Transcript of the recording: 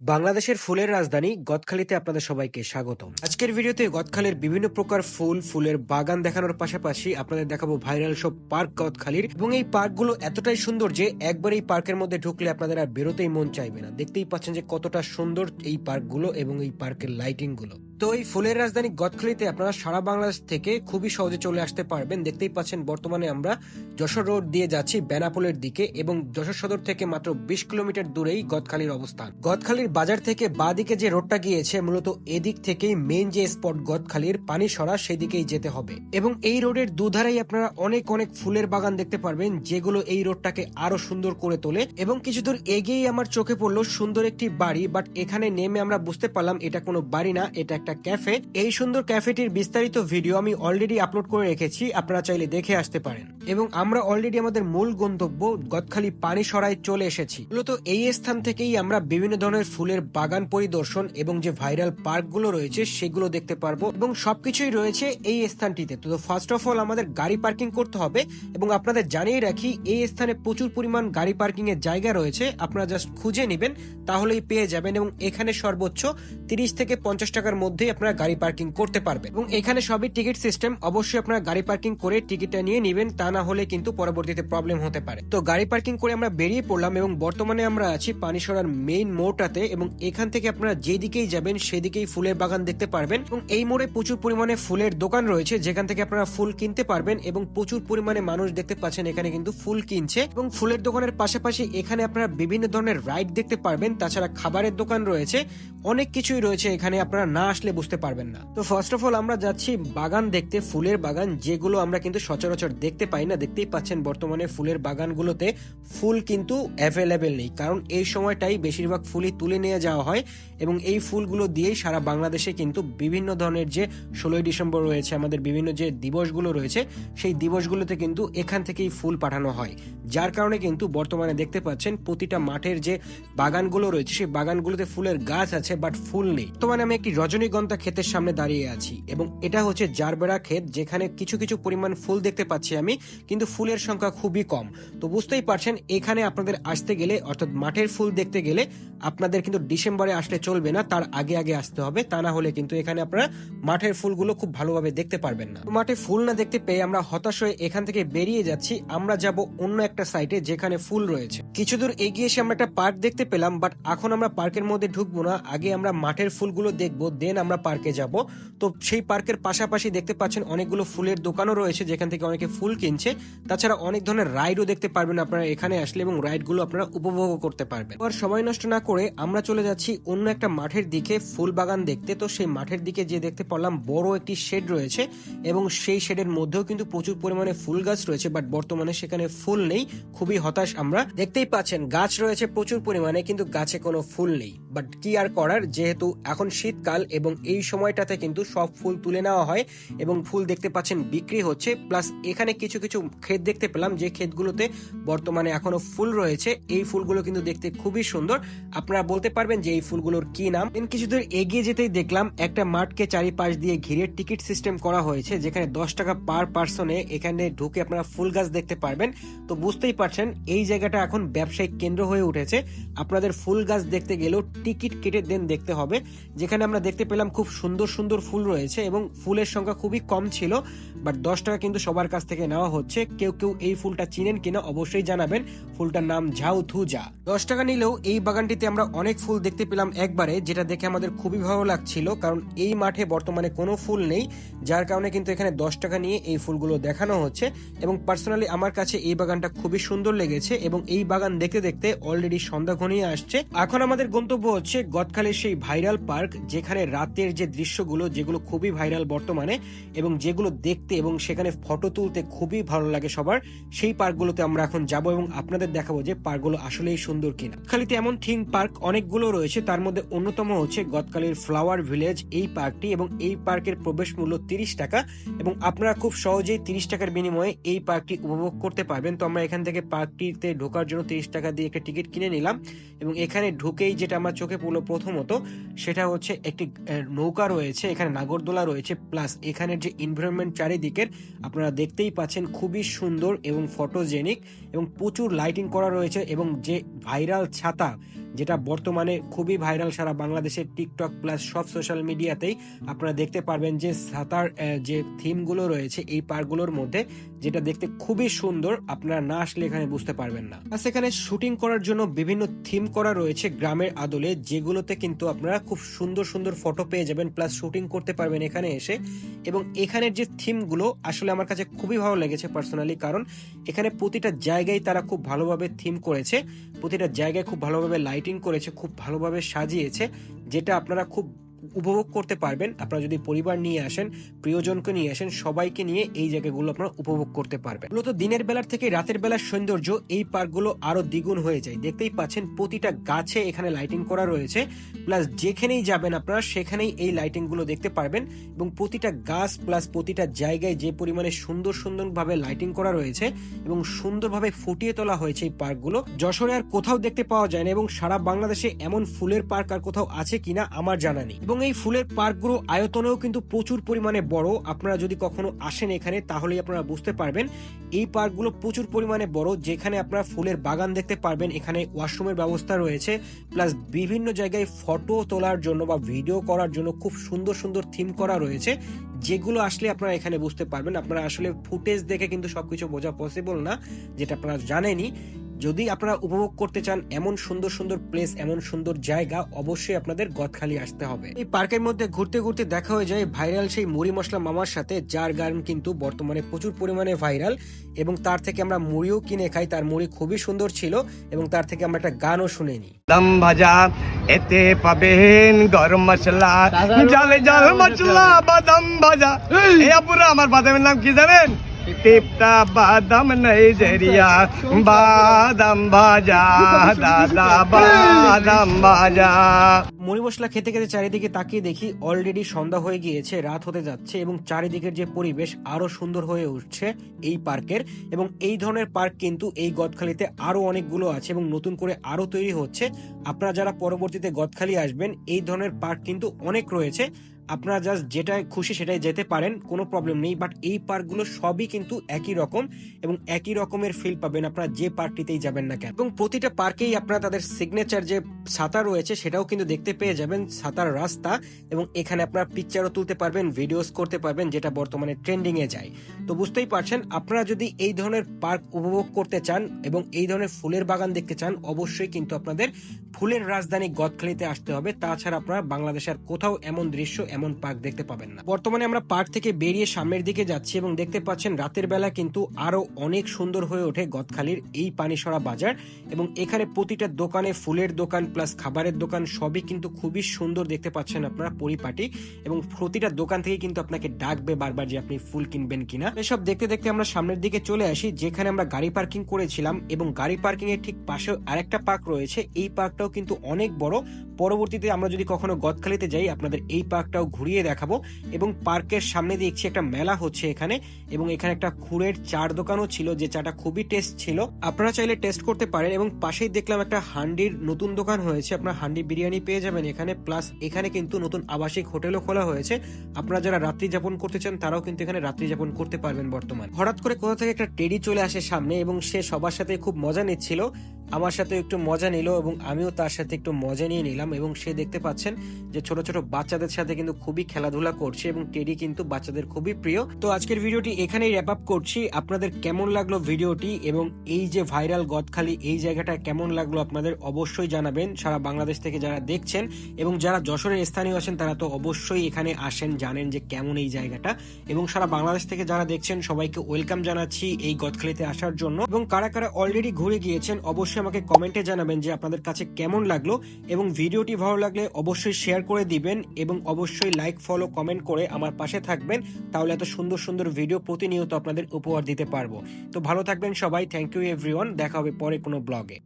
বাংলাদেশের ফুলের রাজধানী গদখালিতে আপনাদের সবাইকে স্বাগত আজকের ভিডিওতে গদখালির বিভিন্ন প্রকার ফুল, ফুলের বাগান দেখানোর পাশাপাশি আপনাদের দেখাবো ভাইরাল সব পার্ক গদখালির এবং এই পার্কগুলো এতটাই সুন্দর যে একবার এই পার্কের মধ্যে ঢুকলে আপনাদের আর বেরোতেই মন চাইবে না। দেখতেই পাচ্ছেন যে কতটা সুন্দর এই পার্কগুলো এবং এই পার্কের লাইটিংগুলো। তো এই ফুলের রাজধানী গদখালিতে আপনারা সারা বাংলাদেশ থেকে খুবই সহজে চলে আসতে পারবেন। দেখতেই পাচ্ছেন বর্তমানে আমরা যশোর রোড দিয়ে যাচ্ছি বেনাপোলের দিকে এবং যশোর সদর থেকে মাত্র বিশ কিলোমিটার দূরেই গদখালির অবস্থান। গদখালির বাজার থেকে বাদিকে যে রোডটা গিয়েছে, মূলত এদিক থেকেই মেন যে স্পট গদখালির পানি সরা সেদিকেই যেতে হবে। এবং এই রোডের দুধারেই আপনারা অনেক অনেক ফুলের বাগান দেখতে পারবেন, যেগুলো এই রোডটাকে আরও সুন্দর করে তোলে এবং কিছু দূর এগিয়েই আমার চোখে পড়ল সুন্দর একটি বাড়ি বাট এখানে নেমে আমরা বুঝতে পারলাম এটা কোনো বাড়ি না, এটা একটা ক্যাফে। এই সুন্দর ক্যাফেটির বিস্তারিত ভিডিও আমি অলরেডি আপলোড করে রেখেছি, আপনারা চাইলে দেখে আসতে পারেন। এবং আমরা অলরেডি আমাদের মূল গন্তব্য গদখালি পানি সরাই চলে এসেছি। মূলত এই স্থান থেকেই আমরা বিভিন্ন ধরনের ফুলের বাগান পরিদর্শন এবং যে ভাইরাল পার্কগুলো রয়েছে, সেগুলো দেখতে পারব। এবং সবকিছুই রয়েছে এই স্থানটিতে। তো ফার্স্ট অফ অল আমাদের গাড়ি পার্কিং করতে হবে এবং আপনাদের জানিয়ে রাখি, এই স্থানে প্রচুর পরিমাণ গাড়ি পার্কিং এর জায়গা রয়েছে। আপনারা জাস্ট খুঁজে নেবেন, তাহলেই পেয়ে যাবেন এবং এখানে সর্বোচ্চ তিরিশ থেকে পঞ্চাশ টাকার মধ্যেই আপনারা গাড়ি পার্কিং করতে পারবেন। এবং এখানে সবই টিকিট সিস্টেম। অবশ্যই আপনারা গাড়ি পার্কিং করে টিকিটটা নিয়ে নেবেন, তা না হলে কিন্তু পরবর্তীতে প্রবলেম হতে পারে। তো গাড়ি পার্কিং করে আমরা বেরিয়ে পড়লাম এবং বর্তমানে আমরা আছি পানিসরার মেইন মোড়টাতে এবং এখান থেকে আপনারা যেদিকেই যাবেন সেদিকেই ফুলের বাগান দেখতে পারবেন। এবং এই মোড়ে প্রচুর পরিমাণে ফুলের দোকান রয়েছে, যেখান থেকে আপনারা ফুল কিনতে পারবেন এবং প্রচুর পরিমাণে মানুষ দেখতে পাচ্ছেন এখানে কিন্তু ফুল কিনছে। এবং ফুলের দোকানের পাশাপাশি এখানে আপনারা বিভিন্ন ধরনের রাইড দেখতে পারবেন। তাছাড়া খাবারের দোকান রয়েছে। অনেক কিছুই রয়েছে এখানে আপনারা না আসলে বুঝতে পারবেন না। তো ফার্স্ট অফ অল আমরা যাচ্ছি বাগান দেখতে, ফুলের বাগান, যেগুলো আমরা কিন্তু সচরাচর দেখতে পাই না। দেখতেই পাচ্ছেন বর্তমানে ফুলের বাগানগুলোতে ফুল কিন্তু অ্যাভেলেবেল নেই। কারণ এই সময়টাই বেশিরভাগ ফুলই তুলে নিয়ে যাওয়া হয় এবং এই ফুলগুলো দিয়েই সারা বাংলাদেশে কিন্তু বিভিন্ন ধরনের যে ষোলোই ডিসেম্বর রয়েছে, আমাদের বিভিন্ন যে দিবসগুলো রয়েছে, সেই দিবসগুলোতে কিন্তু এখান থেকেই ফুল পাঠানো হয়। যার কারণে কিন্তু বর্তমানে দেখতে পাচ্ছেন প্রতিটা মাঠের যে বাগানগুলো রয়েছে, সেই বাগানগুলোতে ফুলের গাছ আছে বাট ফুল নেই। বর্তমানে আমি একটি রজনীগন্ধা ক্ষেতের সামনে দাঁড়িয়ে আছি এবং এটা হচ্ছে জারবেরা ক্ষেত, যেখানে কিছু কিছু পরিমাণ ফুল দেখতে পাচ্ছি আমি, কিন্তু ফুলের সংখ্যা খুবই কম। তো বুঝতেই পারছেন, এখানে আপনাদের আসতে গেলে, অর্থাৎ মাঠের ফুল দেখতে গেলে, আপনাদের কিন্তু ডিসেম্বরে আসলে চলবে না, তার আগে আগে আসতে হবে, তা না হলে কিন্তু এখানে আপনারা মাঠের ফুলগুলো খুব ভালোভাবে দেখতে পারবেন না। মাঠে ফুল না দেখতে পেয়ে আমরা হতাশ হয়ে এখান থেকে বেরিয়ে যাচ্ছি, আমরা যাব অন্য একটা সাইটে যেখানে ফুল রয়েছে। কিছু দূর এগিয়ে এসে আমরা একটা পার্ক দেখতে পেলাম বাট এখন আমরা পার্কের মধ্যে ঢুকবো না। আগে আমরা মাঠের ফুলগুলো দেখব দেন আমরা পার্কে যাব। তো সেই পার্কের পাশাপাশি দেখতে পাচ্ছেন অনেকগুলো ফুলের দোকানও রয়েছে, যেখান থেকে অনেকে ফুল কিনছে। তাছাড়া অনেক ধরনের রাইডও দেখতে পারবেন আপনারা এখানে আসলে এবং রাইডগুলো আপনারা উপভোগও করতে পারবেন। আর সময় নষ্ট না করে আমরা চলে যাচ্ছি অন্য একটা মাঠের দিকে, ফুল বাগান দেখতে। তো সেই মাঠের দিকে যে দেখতে পারলাম বড় একটি শেড রয়েছে এবং সেই শেডের মধ্যেও কিন্তু প্রচুর পরিমাণে ফুল গাছ রয়েছে বাট বর্তমানে সেখানে ফুল নেই। খুবই হতাশ আমরা। দেখতেই পাচ্ছেন। গাছ রয়েছে প্রচুর পরিমাণে কিন্তু গাছে কোনো ফুল নেই। বাট কি আর করার? যেহেতু এখন শীতকাল এবং এই সময়টাতে কিন্তু সব ফুল তুলে নেওয়া হয় এবং ফুল দেখতে পাচ্ছেন বিক্রি হচ্ছে। প্লাস এখানে কিছু কিছু ক্ষেত দেখতে পেলাম যে ক্ষেতগুলোতে বর্তমানে এখনও ফুল রয়েছে। এই ফুলগুলো কিন্তু দেখতে খুবই সুন্দর। আপনারা বলতে পারবেন যে এই ফুলগুলোর কি নাম? কিছু দূর এগিয়ে যেতেই দেখলাম, একটা মাঠকে চারিপাশ দিয়ে ঘিরে টিকিট সিস্টেম করা হয়েছে, যেখানে দশ টাকা পার পার্সনে এখানে ঢুকে আপনারা ফুল গাছ দেখতে পারবেন। তো বুঝতেই পারছেন, এই জায়গাটা এখন ব্যবসায়িক কেন্দ্র হয়ে উঠেছে। আপনাদের ফুল গাছ দেখতে গেলেও টিকিট কেটে দেন দেখতে হবে। যেখানে আমরা দেখতে পেলাম খুব সুন্দর সুন্দর ফুল রয়েছে এবং ফুলের সংখ্যা খুবই কম ছিল বাট দশ টাকা কিন্তু সবার কাছ থেকে নেওয়া হচ্ছে। কেউ কেউ এই ফুলটা চিনেন কিনা অবশ্যই জানাবেন। ফুলটার নাম ঝাউ থুজা দশ টাকা নিলেও এই বাগানটিতে আমরা অনেক ফুল দেখতে পেলাম একবারে, যেটা দেখে আমাদের খুবই ভালো লাগছিল, কারণ এই মাঠে বর্তমানে কোনো ফুল নেই, যার কারণে কিন্তু এখানে দশ টাকা নিয়ে এই ফুলগুলো দেখানো হচ্ছে এবং পার্সোনালি আমার কাছে এই বাগানটা খুবই সুন্দর লেগেছে এবং এই বাগান দেখতে দেখতে অলরেডি সন্ধ্যা ঘনিয়ে আসছে। এখন আমাদের গন্তব্য হচ্ছে গদখালের সেই ভাইরাল পার্ক যেখানে রাতের যে দৃশ্যগুলো, যেগুলো খুবই ভাইরাল বর্তমানে এবং যেগুলো দেখতে এবং সেখানে ফটো তুলতে খুবই ভালো লাগে সবার, সেই পার্কগুলোতে আমরা এখন যাব এবং আপনাদের দেখাবো যে পার্কগুলো আসলেই সুন্দর কিনা। খালিতে এমন থিম পার্ক অনেকগুলো রয়েছে, তার মধ্যে অন্যতম হচ্ছে গদখালির ফ্লাওয়ার ভিলেজ এই পার্কটি এবং এই পার্কের প্রবেশ মূল্য তিরিশ টাকা এবং আপনারা খুব সহজেই তিরিশ টাকার বিনিময়ে এই পার্কটি উপভোগ করতে পারবেন। তো আমরা এখান থেকে পার্কটিতে ঢোকার জন্য তিরিশ টাকা দিয়ে একটা টিকিট কিনে নিলাম এবং এখানে ঢুকেই যেটা আমার চোখে পড়ল প্রথমত, সেটা হচ্ছে একটি নৌকা রয়েছে, এখানে নাগরদোলা রয়েছে, প্লাস এখানের যে এনভায়রনমেন্ট চারিদিকের, আপনারা দেখতেই পাচ্ছেন খুবই সুন্দর এবং ফটোজেনিক এবং প্রচুর লাইটিং করা রয়েছে এবং যে ভাইরাল ছাতা যেটা বর্তমানে খুবই ভাইরাল সারা বাংলাদেশের টিকটক প্লাস সব সোশ্যাল মিডিয়াতেই আপনারা দেখতে পারবেন যে সাঁতার যে থিমগুলো রয়েছে এই পার্কগুলোর মধ্যে যেটা দেখতে খুবই সুন্দর, আপনারা না আসলে এখানে বুঝতে পারবেন না। আর সেখানে শুটিং করার জন্য বিভিন্ন থিম করা রয়েছে গ্রামের আদলে, যেগুলোতে কিন্তু আপনারা খুব সুন্দর সুন্দর ফটো পেয়ে যাবেন প্লাস শুটিং করতে পারবেন এখানে এসে। এবং এখানের যে থিমগুলো আসলে আমার কাছে খুবই ভালো লেগেছে পার্সোনালি কারণ এখানে প্রতিটা জায়গায় তারা খুব ভালোভাবে থিম করেছে, প্রতিটা জায়গায় খুব ভালোভাবে লাইটিং করেছে খুব ভালোভাবে সাজিয়েছে যেটা আপনারা খুব উপভোগ করতে পারবেন। আপনারা যদি পরিবার নিয়ে আসেন, প্রিয়জনকে নিয়ে আসেন, সবাইকে নিয়ে এই জায়গাগুলো আপনারা উপভোগ করতে পারবেন। মূলত দিনের বেলার থেকে রাতের বেলার সৌন্দর্য এই পার্কগুলো আরও দ্বিগুণ হয়ে যায়। দেখতেই পাচ্ছেন প্রতিটা গাছে এখানে লাইটিং করা রয়েছে। প্লাস যেখানেই যাবেন আপনারা, সেখানেই এই লাইটিংগুলো দেখতে পারবেন এবং প্রতিটা গাছ প্লাস প্রতিটা জায়গায় যে পরিমাণে সুন্দর সুন্দরভাবে লাইটিং করা রয়েছে এবং সুন্দরভাবে ফুটিয়ে তোলা হয়েছে এই পার্কগুলো, যশোরে আর কোথাও দেখতে পাওয়া যায় না এবং সারা বাংলাদেশে এমন ফুলের পার্ক আর কোথাও আছে কিনা আমার জানা নেই। এবং এই ফুলের পার্কগুলো আয়তনেও কিন্তু প্রচুর পরিমাণে বড়। আপনারা যদি কখনো আসেন এখানে, তাহলেই আপনারা বুঝতে পারবেন। এই পার্কগুলো প্রচুর পরিমাণে বড়, যেখানে আপনারা ফুলের বাগান দেখতে পারবেন। এখানে ওয়াশরুমের ব্যবস্থা রয়েছে, প্লাস বিভিন্ন জায়গায় ফটো তোলার জন্য বা ভিডিও করার জন্য খুব সুন্দর সুন্দর থিম করা রয়েছে। যেগুলো আসলে আপনারা এখানে বুঝতে পারবেন। আপনারা আসলে ফুটেজ দেখে কিন্তু সবকিছু বোঝা পসিবল না, যেটা আপনারা জানেনই। যদি আপনারা উপভোগ করতে চান এমন সুন্দর সুন্দর প্লেস এমন সুন্দর জায়গা অবশ্যই আপনাদের গদখালি আসতে হবে। এই পার্কের মধ্যে ঘুরতে ঘুরতে দেখা হয়ে যায় ভাইরাল সেই মুড়ি মশলা মামার সাথে যার গান কিন্তু বর্তমানে প্রচুর পরিমাণে ভাইরাল এবং তার থেকে আমরা মুড়িও কিনে খাই। তার মুড়ি খুবই সুন্দর ছিল এবং তার থেকে আমরা একটা গানও শুনে নিই। দম ভাজা এতে পাবেন গরম মশলা। জালে জাল মশলা বাদাম ভাজা। এই আপুরা আমার বাদামের নাম কি জানেন? টিপটা বাদাম নাইজেরিয়া, বাদাম ভাজা, দাদা বাদাম ভাজা। মুড়ি মশলা খেতে খেতে চারিদিকে তাকিয়ে দেখি অলরেডি সন্ধ্যা হয়ে গিয়েছে, রাত হতে যাচ্ছে এবং চারিদিকের যে পরিবেশ আরও সুন্দর হয়ে উঠছে এই পার্কের এবং এই ধরনের পার্ক কিন্তু এই গদখালিতে আরও অনেকগুলো আছে এবং নতুন করে আরও তৈরি হচ্ছে। আপনারা যারা পরবর্তীতে গদখালি আসবেন, এই ধরনের পার্ক কিন্তু অনেক রয়েছে। আপনারা জাস্ট যেটা খুশি সেটাই যেতে পারেন, কোনো প্রবলেম নেই বাট এই পার্কগুলো সবই কিন্তু একই রকম এবং একই রকমের ফিল পাবেন আপনারা যে পার্কটিতেই যাবেন না কেন। এবং প্রতিটা পার্কেই আপনারা তাদের সিগনেচার যে ছাতা রয়েছে সেটাও কিন্তু দেখতে পেয়ে যাবেন, ছাতার রাস্তা এবং এখানে আপনারা পিকচারও তুলতে পারবেন ভিডিওস করতে পারবেন, যেটা বর্তমানে ট্রেন্ডিং এ যায়। তো বুঝতেই পারছেন, আপনারা যদি এই ধরনের পার্ক উপভোগ করতে চান এবং এই ধরনের ফুলের বাগান দেখতে চান, অবশ্যই কিন্তু আপনাদের ফুলের রাজধানী গদখালিতে আসতে হবে। তাছাড়া আপনারা বাংলাদেশের কোথাও এমন দৃশ্য এমন পার্ক দেখতে পাবেন না। বর্তমানে আমরা পার্ক থেকে বেরিয়ে সামনের দিকে যাচ্ছি এবং দেখতে পাচ্ছেন রাতের বেলা কিন্তু আরও অনেক সুন্দর হয়ে ওঠে গদখালির এই পানিসরা বাজার এবং এখানে প্রতিটা দোকানে ফুলের দোকান প্লাস খাবারের দোকান সবই কিন্তু খুবই সুন্দর দেখতে পাচ্ছেন আপনারা পরিপাটি এবং প্রতিটা দোকান থেকে কিন্তু আপনাকে ডাকবে বারবার যে আপনি ফুল কিনবেন কিনা। এসব দেখতে দেখতে আমরা সামনের দিকে চলে আসি, যেখানে আমরা গাড়ি পার্কিং করেছিলাম এবং গাড়ি পার্কিং এর ঠিক পাশে আরেকটা পার্ক রয়েছে। এই পার্কটাও কিন্তু অনেক বড়। পরবর্তীতে আমরা যদি কখনো গদখালিতে যাই, আপনাদের এই পার্কটাও ঘুরিয়ে দেখাবো এবং পার্কের সামনে দেখছি একটা মেলা হচ্ছে এখানে এবং এখানে একটা খুঁড়ের চার দোকানও ছিল যে চাটা খুবই টেস্ট ছিল। আপনারা চাইলে টেস্ট করতে পারেন এবং পাশেই দেখলাম একটা হান্ডির নতুন দোকান হয়েছে। আপনারা হান্ডি বিরিয়ানি পেয়ে যাবেন এখানে। প্লাস এখানে কিন্তু নতুন আবাসিক হোটেলও খোলা হয়েছে। আপনারা যারা রাত্রি যাপন করতে চান, তারাও কিন্তু এখানে রাত্রি যাপন করতে পারবেন বর্তমানে। হঠাৎ করে কোথা থেকে একটা টেডি চলে আসে সামনে এবং সে সবার সাথে খুব মজা নিচ্ছিল। আমার সাথে একটু মজা নিল এবং আমিও তার সাথে একটু মজা নিয়ে নিলাম এবং সে দেখতে পাচ্ছেন যে ছোট ছোট বাচ্চাদের সাথে কিন্তু খুবই খেলাধুলা করছে এবং টেডি কিন্তু বাচ্চাদের খুবই প্রিয়। তো আজকের ভিডিওটি এখানেই র্যাপ আপ করছি। আপনাদের কেমন লাগল ভিডিওটি এবং এই যে ভাইরাল গদখালি, এই জায়গাটা কেমন লাগল আপনাদের অবশ্যই জানাবেন। সারা বাংলাদেশ থেকে যারা দেখছেন এবং যারা যশোরের স্থানীয় আছেন, তারা তো অবশ্যই এখানে আসেন, জানেন যে কেমন এই জায়গাটা। এবং সারা বাংলাদেশ থেকে যারা দেখছেন, সবাইকে ওয়েলকাম জানাচ্ছি এই গদখালিতে আসার জন্য। এবং কারা কারা অলরেডি ঘুরে গিয়েছেন অবশ্যই আমাকে কমেন্টে জানাবেন যে আপনাদের কাছে কেমন লাগল এবং ভিডিওটি ভালো লাগলে অবশ্যই শেয়ার করে দিবেন এবং অবশ্যই লাইক, ফলো, কমেন্ট করে আমার পাশে থাকবেন, তাহলে এত সুন্দর সুন্দর ভিডিও প্রতিনিয়ত আপনাদের উপহার দিতে পারব। তো ভালো থাকবেন সবাই, থ্যাংক ইউ এভরিওয়ান, দেখা হবে পরে কোনো ব্লগে।